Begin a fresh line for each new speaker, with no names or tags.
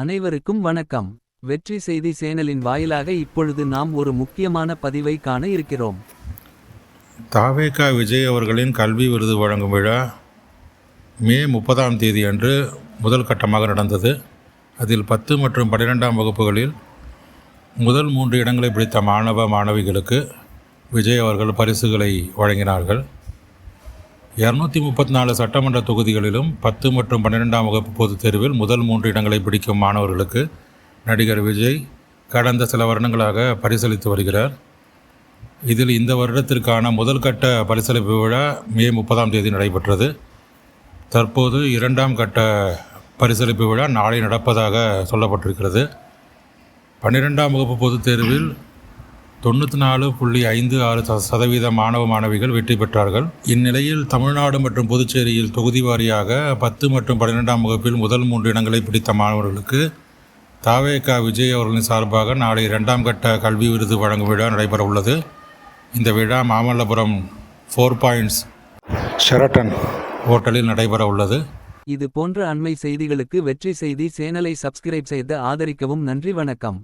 அனைவருக்கும் வணக்கம். வெற்றி செய்தி சேனலின் வாயிலாக இப்பொழுது நாம் ஒரு முக்கியமான பதிவை காண இருக்கிறோம்.
தாவேகா விஜய் அவர்களின் கல்வி விருது வழங்கும் விழா மே முப்பதாம் தேதி அன்று முதல் கட்டமாக நடந்தது. அதில் பத்து மற்றும் பன்னிரெண்டாம் வகுப்புகளில் முதல் மூன்று இடங்களை பிடித்த மாணவ மாணவிகளுக்கு விஜய் அவர்கள் பரிசுகளை வழங்கினார்கள். இரநூத்தி முப்பத்தி நாலு சட்டமன்ற தொகுதிகளிலும் பத்து மற்றும் பன்னிரெண்டாம் வகுப்பு பொதுத் தேர்வில் முதல் மூன்று இடங்களை பிடிக்கும் மாணவர்களுக்கு நடிகர் விஜய் கடந்த சில வருடங்களாக பரிசளித்து வருகிறார். இதில் இந்த வருடத்திற்கான முதல் கட்ட பரிசளிப்பு விழா மே முப்பதாம் தேதி நடைபெற்றது. தற்போது இரண்டாம் கட்ட பரிசளிப்பு விழா நாளை நடப்பதாக சொல்லப்பட்டிருக்கிறது. பன்னிரெண்டாம் வகுப்பு பொதுத் தேர்வில் தொண்ணூற்றி நாலு புள்ளி ஐந்து ஆறு ச- சதவீத மாணவ மாணவிகள் வெற்றி பெற்றார்கள். இந்நிலையில் தமிழ்நாடு மற்றும் புதுச்சேரியில் தொகுதி வாரியாக பத்து மற்றும் பன்னிரெண்டாம் வகுப்பில் முதல் மூன்று இடங்களை பிடித்த மாணவர்களுக்கு தாவேகா விஜய் அவர்களின் சார்பாக நாளை இரண்டாம் கட்ட கல்வி விருது வழங்கும் விழா நடைபெற உள்ளது இந்த விழா மாமல்லபுரம் ஃபோர் பாயிண்ட்ஸ் ஷெரட்டன் ஹோட்டலில் நடைபெற உள்ளது
இது போன்ற அண்மை செய்திகளுக்கு வெற்றி செய்தி சேனலை சப்ஸ்கிரைப் செய்து ஆதரிக்கவும் நன்றி வணக்கம்.